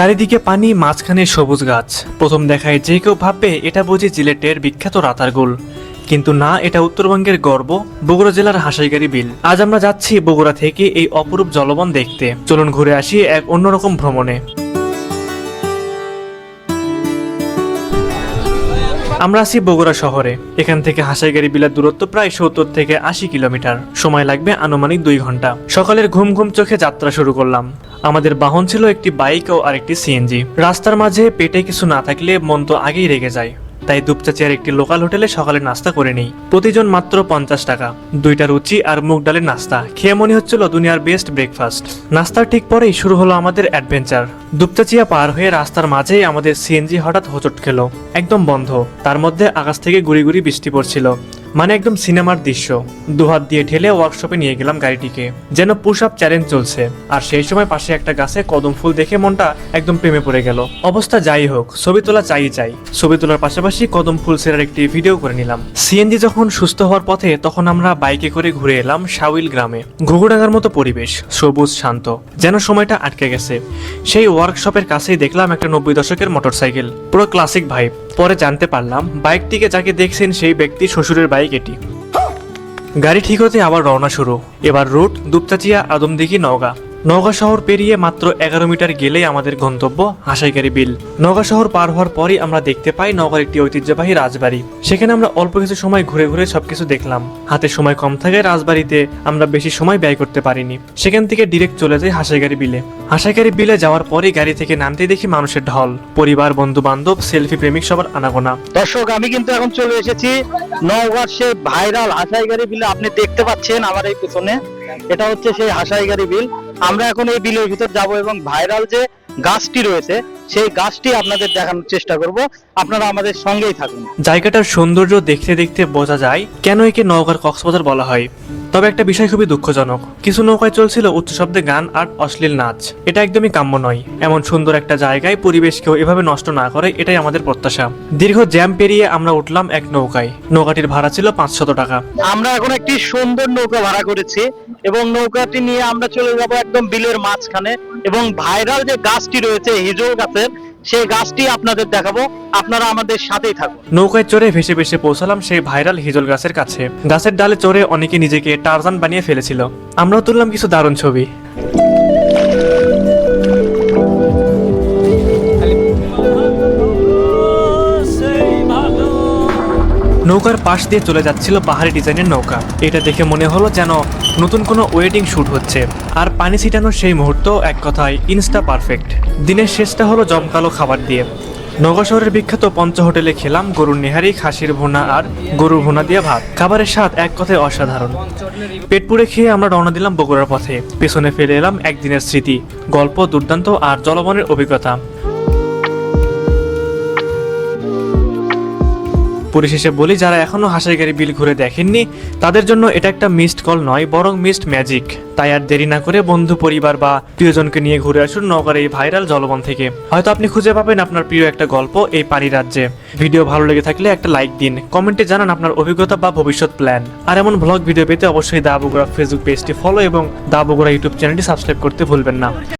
চারিদিকে পানি, মাঝখানে সবুজ গাছ। প্রথম দেখায় যে কেউ ভাববে, এটা বুঝি জিলেটের বিখ্যাত রাতারগুল। কিন্তু না, এটা উত্তরবঙ্গের গর্ব, বগুড়া জেলার হাসাইগাড়ি বিল। আজ আমরা যাচ্ছি বগুড়া থেকে এই অপরূপ জলবন দেখতে। চলুন ঘুরে আসি এক অন্যরকম ভ্রমণে। আমরা আছি বগুড়া শহরে। এখান থেকে হাসাইগাড়ি বিলার দূরত্ব প্রায় সত্তর থেকে আশি কিলোমিটার। সময় লাগবে আনুমানিক দুই ঘণ্টা। সকালের ঘুম ঘুম চোখে যাত্রা শুরু করলাম। আমাদের বাহন ছিল একটি বাইক ও আরেকটি সিএনজি। রাস্তার মাঝে পেটে কিছু না থাকলে মন তো আগেই রেগে যায়। তাই দুপচাচিয়ার একটি লোকাল হোটেলে সকালে নাস্তা করে নেই। প্রতিজন মাত্র পঞ্চাশ টাকা। দুইটা রুচি আর মুগ ডালের নাস্তা। খেয়ে মনে হচ্ছিল দুনিয়ার বেস্ট ব্রেকফাস্ট। নাস্তার ঠিক পরেই শুরু হলো আমাদের অ্যাডভেঞ্চার। দুপচাচিয়া পার হয়ে রাস্তার মাঝেই আমাদের সিএনজি হঠাৎ হোঁচট খেলো। একদম বন্ধ। তার মধ্যে আকাশ থেকে গুড়ি গুড়ি বৃষ্টি পড়ছিল। মানে একদম সিনেমার দৃশ্য। দুহাত দিয়ে ঠেলে ওয়ার্কশপে নিয়ে গেলাম গাড়িটিকে। যেন পুশ আপ চ্যালেঞ্জ চলছে। আর সেই সময় পাশে একটা গাছে কদম ফুল দেখে মনটা একদম প্রেমে পড়ে গেল। অবস্থা যাই হোক, ছবি তোলা চাই চাই। ছবি তোলার পাশাপাশি কদম ফুল সেরার একটি ভিডিও করে নিলাম। সিএনজি যখন সুস্থ হওয়ার পথে তখন আমরা বাইকে করে ঘুরে এলাম শাউইল গ্রামে। ঘুঘুডাঙ্গার মতো পরিবেশ, সবুজ, শান্ত। যেন সময়টা আটকে গেছে। সেই ওয়ার্কশপের কাছেই দেখলাম একটা নব্বই দশকের মোটরসাইকেল পুরো ক্লাসিক ভাইব পরে জানতে পারলাম বাইকটিকে যাকে দেখছেন সেই ব্যক্তি শ্বশুরের বাইক এটি। গাড়ি ঠিক হতে আবার রওনা শুরু। এবার রুট দুপচাচিয়া আদমদিঘি নওগাঁ। নওগাঁ শহর পেরিয়ে মাত্র এগারো মিটার গেলেই আমাদের গন্তব্য হাসাইগাড়ি বিল। নওগাঁ শহর পার হওয়ার পরই আমরা দেখতে পাই নওগাঁর একটি ঐতিহ্যবাহী রাজবাড়ি। সেখানে আমরা অল্প কিছু সময় ঘুরে ঘুরে সবকিছু দেখলাম। হাতে সময় কম থাকায় রাজবাড়িতে আমরা বেশি সময় ব্যয় করতে পারিনি। সেখান থেকে ডিরেক্ট চলে যাই হাসাইগাড়ি বিলে। হাসাইগাড়ি বিলে যাওয়ার পরেই গাড়ি থেকে নামতে দেখি মানুষের ঢল। পরিবার বন্ধু বান্ধব সেলফি প্রেমিক সবার আনাগোনা। দর্শক, আমি কিন্তু এখন চলে এসেছি নওগাঁর সেই ভাইরাল হাসাইগাড়ি বিল। আপনি দেখতে পাচ্ছেন আমার এই পিছনে। এটা হচ্ছে সেই হাসাইগাড়ি বিল। আমরা এখন এই বিলের ভিতর যাব এবং ভাইরাল যে গাছটি রয়েছে সেই গাছটি আপনাদের দেখানোর চেষ্টা করব। আপনারা আমাদের সঙ্গেই থাকুন। জায়গাটার সৌন্দর্য দেখতে দেখতে বোঝা যায় কেন একে নওগাঁর কক্সবাজার বলা হয়। তবে একটা বিষয় খুবই দুঃখজনক। কিছু নৌকায় চলছিল উচ্চ শব্দে গান আর অশ্লীল নাচ। এটা একদমই কাম্য নয়। এমন সুন্দর একটা জায়গায় পরিবেশকেও এভাবে নষ্ট না করে এটাই আমাদের প্রত্যাশা। দীর্ঘ জ্যাম পেরিয়ে আমরা উঠলাম এক নৌকায়। নৌকাটির ভাড়া ছিল পাঁচশত টাকা। আমরা এখন একটি সুন্দর নৌকা ভাড়া করেছি এবং নৌকাটি নিয়ে আমরা চলে যাব একদম বিলের মাঝখানে এবং ভাইরাল যে গাছটি রয়েছে হিজল গাছের সেই গাছটি আপনাদের দেখাবো, আপনারা আমাদের সাথেই থাকুন। নৌকায় চড়ে ভেসে ভেসে পৌঁছালাম সেই ভাইরাল হিজল গাছের কাছে। গাছের ডালে চড়ে অনেকে নিজেকে টারজান বানিয়ে ফেলেছিল। আমরাও তুললাম কিছু দারুণ ছবি। নৌকার পাশ দিয়ে চলে যাচ্ছিল পাহাড়ি ডিজাইনের নৌকা। এটা দেখে মনে হলো যেন নতুন কোনো ওয়েডিং শ্যুট হচ্ছে। আর পানি ছিটানোর সেই মুহূর্ত এক কথায় ইনস্টা পারফেক্ট। দিনের শেষটা হলো জমকালো খাবার দিয়ে। নগর শহরের বিখ্যাত পঞ্চ হোটেলে খেলাম গরুর নেহারি, খাসির ভুনা আর গরুর ভুনা দিয়ে ভাত। খাবারের স্বাদ এক কথায় অসাধারণ। পেট পুড়ে খেয়ে আমরা রওনা দিলাম বগুড়ার পথে। পেছনে ফেলে এলাম একদিনের স্মৃতি। গল্প, দুর্দান্ত আর জলবনের অভিজ্ঞতা। পরিশেষে বলি, যারা এখনও হাসাইগাড়ি বিল ঘুরে দেখেননি, তাদের জন্য এটা একটা মিসড কল নয়, বরং মিসড ম্যাজিক তাই আর দেরি না করে বন্ধু, পরিবার বা প্রিয়জনকে নিয়ে ঘুরে আসুন নগর এই ভাইরাল জলবন থেকে। হয়তো আপনি খুঁজে পাবেন আপনার প্রিয় একটা গল্প এই পানি রাজ্যে। ভিডিও ভালো লেগে থাকলে একটা লাইক দিন। কমেন্টে জানান আপনার অভিজ্ঞতা বা ভবিষ্যৎ প্ল্যান আর এমন ব্লগ ভিডিও পেতে অবশ্যই দা বগুড়া ফেসবুক পেজটি ফলো এবং দা বগুড়া ইউটিউব চ্যানেলটি সাবস্ক্রাইব করতে ভুলবেন না।